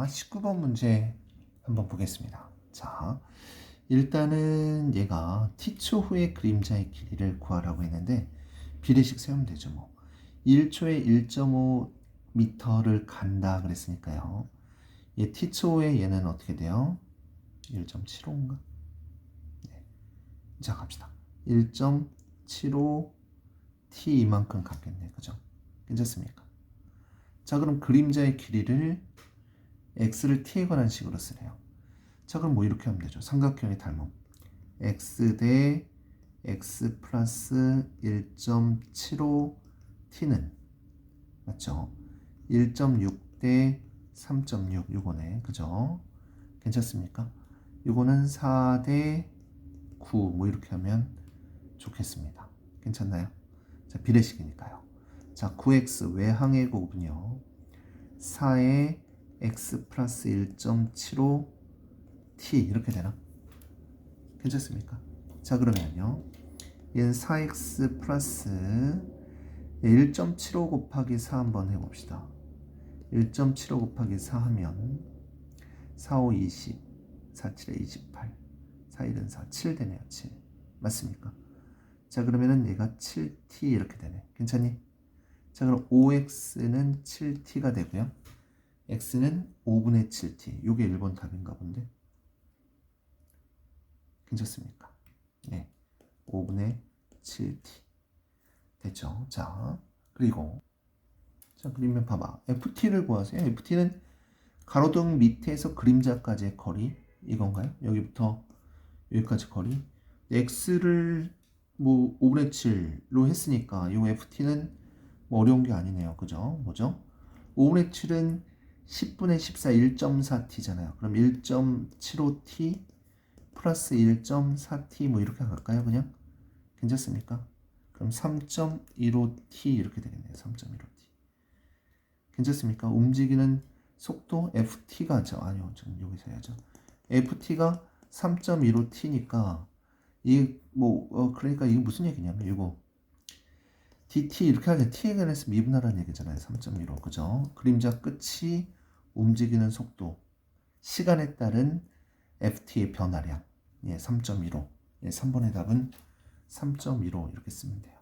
자, 19번 문제 한번 보겠습니다. 자, 일단은 얘가 t초 후의 그림자의 길이를 구하라고 했는데 비례식 세우면 되죠 뭐 1초에 1.5m를 간다 그랬으니까요 얘 t초 후에 얘는 어떻게 돼요? 1.75인가? 네. 자 갑시다 1.75 t 이만큼 갔겠네 그죠? 괜찮습니까? 자 그럼 그림자의 길이를 x를 t에 관한 식으로 쓰래요. 자 그럼 뭐 이렇게 하면 되죠? 삼각형의 닮음 x 대 x 플러스 1.75 t는 맞죠? 1.6 대 3.6 요거네. 그죠? 괜찮습니까? 요거는 4 대 9 뭐 이렇게 하면 좋겠습니다. 괜찮나요? 자 비례식이니까요. 자 9x 외항의 곱은요. 4의 x 플러스 1.75 t 이렇게 되나? 괜찮습니까? 자 그러면요 얘는 4x 플러스 1.75 곱하기 4 한번 해봅시다 1.75 곱하기 4 하면 4, 5, 20 4, 7에 28 4, 1은 4, 7 되네요 7 맞습니까? 자 그러면은 얘가 7t 이렇게 되네 괜찮니? 자 그럼 5x는 7t가 되고요 x는 5분의 7t 요게 1번 답인가 본데 괜찮습니까? 네. 5분의 7t. 됐죠? 자, 그리고 자, 그리면 봐봐. ft를 구하세요. ft는 가로등 밑에서 그림자까지의 거리 이건가요? 여기부터 여기까지 거리. x를 뭐 5분의 7로 했으니까 이 ft는 뭐 어려운 게 아니네요. 그죠? 뭐죠? 5분의 7은 10분의 14 1.4t잖아요. 그럼 1.75t 플러스 1.4t 뭐 이렇게 갈까요? 그냥 괜찮습니까? 그럼 3.15t 이렇게 되겠네요. 3.15t 괜찮습니까? 움직이는 속도 ft가 죠 아니요, 좀 여기서 해야죠. ft가 3.15t니까 이뭐 어, 그러니까 이게 무슨 얘기냐면 이거 dt 이렇게 하면 t에 관해서 미분하라는 얘기잖아요. 3.15 그죠? 그림자 끝이 움직이는 속도 시간에 따른 ft의 변화량 예, 3.15. 예, 3번의 답은 3.15 이렇게 쓰면 돼요.